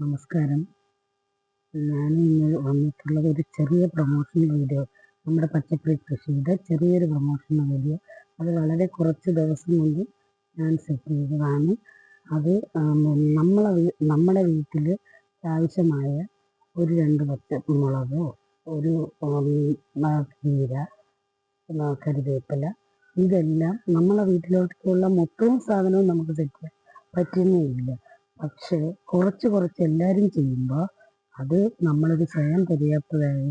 നമസ്കാരം. ഞാൻ ഇന്ന് വന്നിട്ടുള്ളത് ഒരു ചെറിയ പ്രൊമോഷൻ വീഡിയോ നമ്മുടെ പച്ചക്കറി കൃഷിയുടെ ചെറിയൊരു പ്രൊമോഷൻ വീഡിയോ അത് വളരെ കുറച്ച് ദിവസം കൊണ്ട് ഞാൻ സെറ്റ് ചെയ്തതാണ്. അത് നമ്മളെ നമ്മുടെ വീട്ടിൽ ആവശ്യമായ ഒരു രണ്ട് പച്ചമുളകോ ഒരു കീര കറിവേപ്പില ഇതെല്ലാം നമ്മളെ വീട്ടിലോട്ടുള്ള മൊത്തം സാധനവും നമുക്ക് സെറ്റ് പറ്റുന്നേയില്ല പക്ഷേ കുറച്ച് കുറച്ച് എല്ലാവരും ചെയ്യുമ്പോൾ അത് നമ്മളൊരു സ്വയം പര്യാപ്തരായി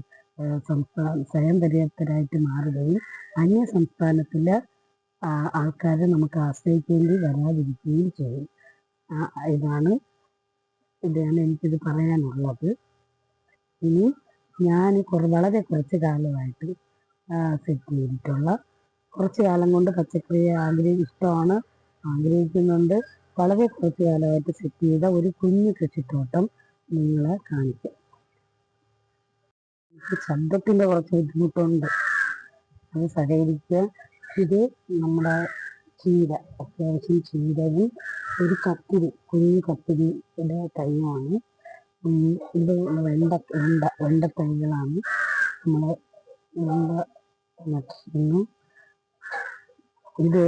സംസ്ഥാന സ്വയം പര്യാപ്തരായിട്ട് മാറുകയും അന്യ സംസ്ഥാനത്തിലെ ആൾക്കാരെ നമുക്ക് ആശ്രയിക്കേണ്ടി വരാതിരിക്കുകയും ചെയ്യും. ഇതാണ് ഇതാണ് എനിക്കിത് പറയാനുള്ളത്. ഇനി ഞാൻ വളരെ കുറച്ച് കാലമായിട്ട് സെറ്റ് ചെയ്തിട്ടുള്ള കുറച്ച് കാലം കൊണ്ട് പച്ചക്കറിയെ ആഗ്രഹം ഇഷ്ടമാണ് ആഗ്രഹിക്കുന്നുണ്ട്. വളരെ കുറച്ച് കാലമായിട്ട് സെറ്റ് ചെയ്ത ഒരു കുഞ്ഞു കൃഷിത്തോട്ടം നിങ്ങളെ കാണിക്കും. ശബ്ദത്തിന്റെ കുറച്ച് ബുദ്ധിമുട്ടുണ്ട്. അത് സഹകരിക്കുക ഇത് നമ്മുടെ ചീര അത്യാവശ്യം ചീരയും ഒരു കത്തിരി കുഞ്ഞു കത്തിരിയുടെ തൈയാണ് ഇത് വെണ്ട വെണ്ട വെണ്ട തൈകളാണ്. നമ്മൾ വെണ്ട നട്ടിരുന്നു. ഇത്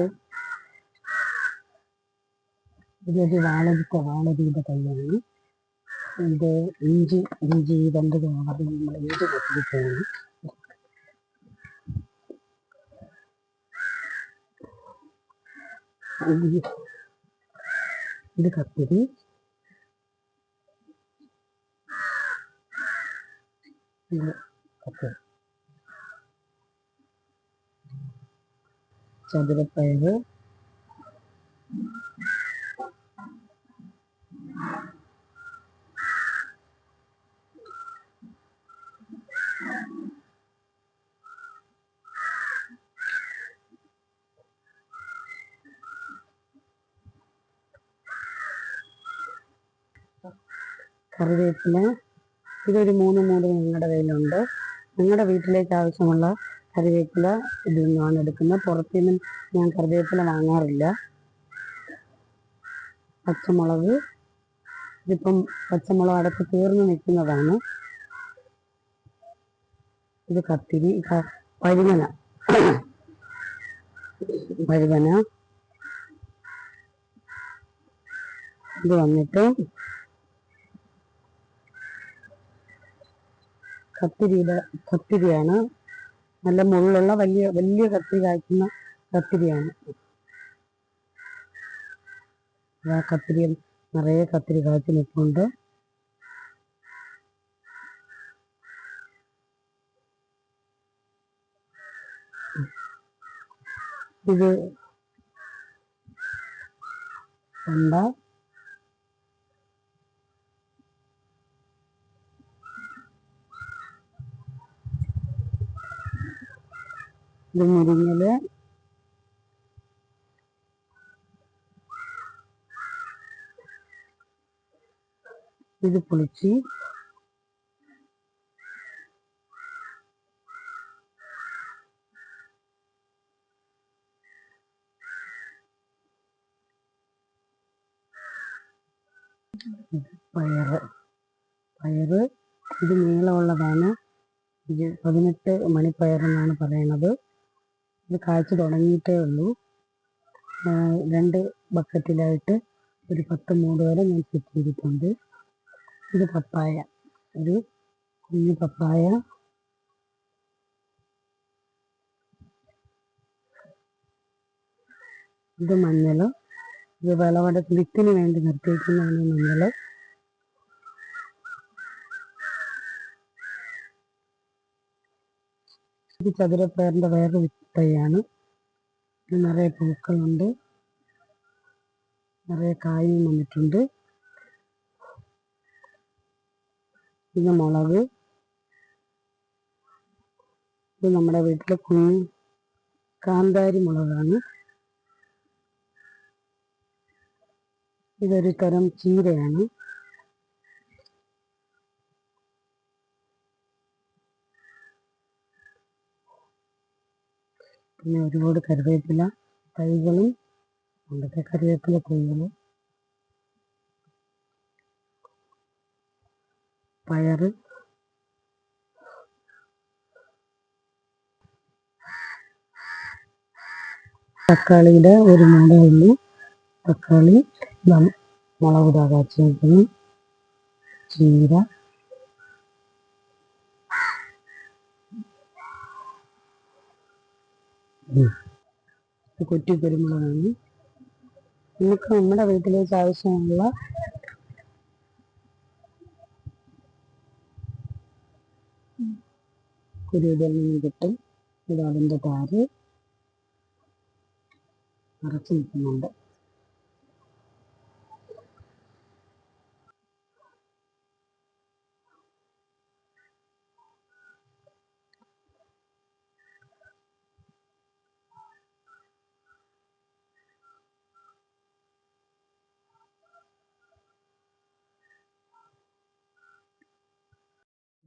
ഇതൊരു വാളരിക്ക വാളരിയുടെ തൈയാണ് ഇത് ഇഞ്ചി ഇഞ്ചി രണ്ട് തോണത് നമ്മൾ ഇഞ്ചി പൊട്ടിച്ചിട്ടാണ് ഇത് കത്തിരി. ഇത് കത്തിരി. ചതുരപ്പയറ്. കറിവേപ്പില. ഇതൊരു മൂന്ന് മൂട് ഞങ്ങളുടെ കയ്യിലുണ്ട്. നിങ്ങളുടെ വീട്ടിലേക്ക് ആവശ്യമുള്ള കറിവേപ്പില ഇതിൽ നിന്നാണ് എടുക്കുന്നത്. പുറത്തുനിന്നും ഞാൻ കറിവേപ്പില വാങ്ങാറില്ല. പച്ചമുളക്. ഇതിപ്പം പച്ചമുളക് അടച്ച് തീർന്നു നിൽക്കുന്നതാണ്. ഇത് കത്തിരി പഴുങ്ങന പഴുങ്ങന ഇത് വന്നിട്ട് കത്തിരിയുടെ കത്തിരിയാണ്. നല്ല മുള്ളുള്ള വലിയ വലിയ കത്തിരി കായ്ക്കുന്ന കത്തിരിയാണ്. ആ കത്തിരി നിറയെ കത്തിരി കായ്ച്ചു നിൽപ്പുണ്ട്. ഇത് ഉണ്ട് ഇത് മുരിങ്ങല് ഇത് പുളിച്ചി പയറ് പയറ് ഇത് നീളമുള്ളതാണ് ഇത് പതിനെട്ട് മണിപ്പയറെന്നാണ് പറയണത് ഇത് കാഴ്ച തുടങ്ങിയിട്ടേ ഉള്ളൂ. രണ്ട് ബക്കറ്റിലായിട്ട് ഒരു പത്ത് മൂട് വരെ ഞാൻ സെറ്റ് ചെയ്തിട്ടുണ്ട് ഇത് പപ്പായ. ഒരു കുഞ്ഞു പപ്പായ. ഇത് മഞ്ഞൾ. ഇത് വിളവെടുപ്പ് വിത്തിന് വേണ്ടി നിർത്തിയിരിക്കുന്നതാണ് മഞ്ഞൾ. ഇത് ചതുരപ്പയറിന്റെ വേറൊരു തൈയാണ് നിറയെ പൂക്കളുണ്ട്. നിറയെ കായും വന്നിട്ടുണ്ട്. പിന്നെ മുളക്. ഇത് നമ്മുടെ വീട്ടിലെ കുഞ്ഞു കാന്താരി മുളകാണ്. ഇതൊരു തരം ചീരയാണ്. പിന്നെ ഒരുപാട് കറിവേപ്പില തൈകളും ഉണ്ട് കറിവേപ്പില തൈകൾ പയറ് തക്കാളിയുടെ ഒരു മൂട ഉള്ളു തക്കാളി മുളക് ഇതാ ചീര ഉം. ഇത് കുറ്റി കുരുമുളകാണ്. നമുക്ക് നമ്മുടെ വീട്ടിലേക്ക് ആവശ്യമുള്ള കുരുവിൽ നിന്ന് കിട്ടും. ഇത് അതിന്റെ താര് നിറച്ച് നിൽക്കുന്നുണ്ട്.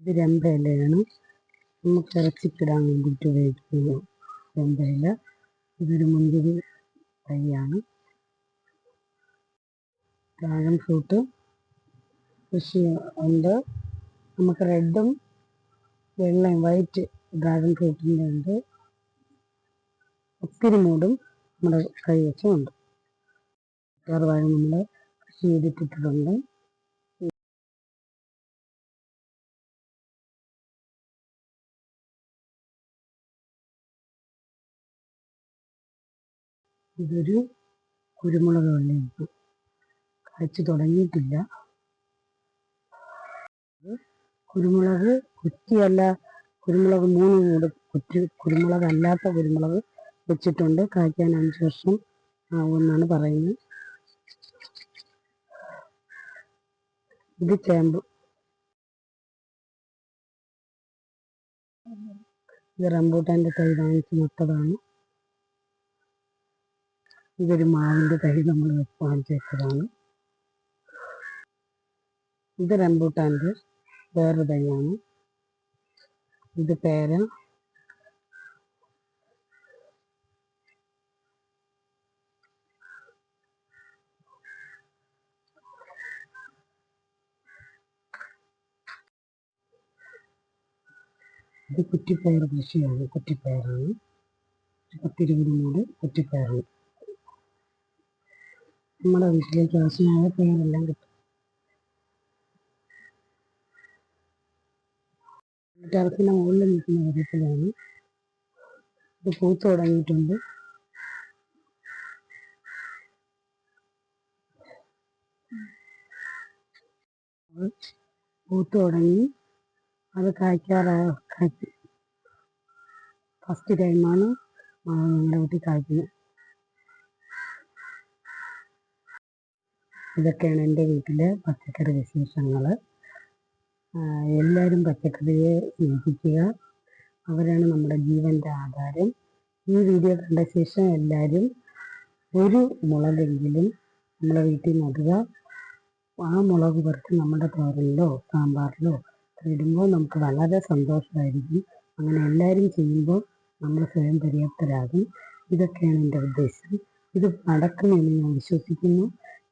ഇത് രമ്പയിലയാണ് നമുക്ക് ഇറച്ചിക്കിടാൻ വേണ്ടിയിട്ട് ഉപയോഗിക്കുന്ന രമ്പയില ഇതൊരു മുന്തിരി തൈയാണ്. ഡ്രാഗൺ ഫ്രൂട്ട് കൃഷി ഉണ്ട്. നമുക്ക് റെഡും വെള്ളയും വൈറ്റ് ഡ്രാഗൺ ഫ്രൂട്ടിന്റെ ഉണ്ട്. ഒത്തിരി മൂടും നമ്മുടെ കൈ വെച്ചുമുണ്ട് നമ്മൾ കൃഷി ചെയ്തിട്ടിട്ടുണ്ട്. ഇതൊരു കുരുമുളക് വെള്ളയാണ് കായ്ച്ചു തുടങ്ങിയിട്ടില്ല. കുരുമുളക് കുറ്റിയല്ല കുരുമുളക് മൂന്ന് മൂട് കുറ്റി കുരുമുളക് അല്ലാത്ത കുരുമുളക് വെച്ചിട്ടുണ്ട്. കായ്ക്കാൻ അഞ്ച് വർഷം ആവുമെന്നാണ് പറയുന്നത്. ഇത് ചേമ്പ്. ഇത് റംബൂട്ടാന്റെ തൈ വാങ്ങിച്ച് നട്ടതാണ്. ഇതൊരു മാവിന്റെ തൈ നമ്മൾ വാങ്ങിച്ചു വെച്ചതാണ് ഇത് റംബൂട്ടാന്റെ വേറെ തൈയാണ് ഇത് പേര. ഇത് കുറ്റിപ്പയർ കൃഷിയാണ് കുറ്റിപ്പയറാണ്. പത്തിരുപത് മൂട് കുറ്റിപ്പയറാണ്. നമ്മുടെ വീട്ടിലേക്ക് ആവശ്യമായ പേരെല്ലാം കിട്ടും. ടെറസിന്റെ മുകളിൽ നിൽക്കുന്ന വിധത്തിലാണ് ഇത് പൂത്ത് തുടങ്ങിയിട്ടുണ്ട്. പൂത്ത് തുടങ്ങി. അത് കായ്ക്കാറാ കായ്ക്കും. ഫസ്റ്റ് ടൈമാണ് ഞങ്ങളുടെ വീട്ടിൽ കായ്ക്കുന്നത്. ഇതൊക്കെയാണ് എന്റെ വീട്ടിലെ പച്ചക്കറി വിശേഷങ്ങൾ എല്ലാവരും പച്ചക്കറിയെ സ്നേഹിക്കുക അവരാണ് നമ്മുടെ ജീവന്റെ ആധാരം. ഈ വീഡിയോ കണ്ട ശേഷം എല്ലാവരും ഒരു മുളകെങ്കിലും നമ്മുടെ വീട്ടിൽ നടുക. ആ മുളക് പറിച്ച് നമ്മുടെ തോരനിലോ സാമ്പാറിലോ ഇടുമ്പോൾ നമുക്ക് വളരെ സന്തോഷമായിരിക്കും. അങ്ങനെ എല്ലാവരും ചെയ്യുമ്പോൾ നമ്മൾ സ്വയം പര്യാപ്തരാകും. ഇതൊക്കെയാണ് എന്റെ ഉദ്ദേശം. ഇത് നടക്കുമെന്ന് ഞാൻ വിശ്വസിക്കുന്നു.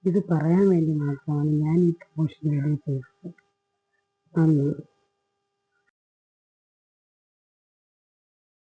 ഇത് പറയാൻ വേണ്ടി മാത്രമാണ് ഞാൻ ഈ പ്രൊമോഷൻ വീഡിയോ ചെയ്തത്. നന്ദി.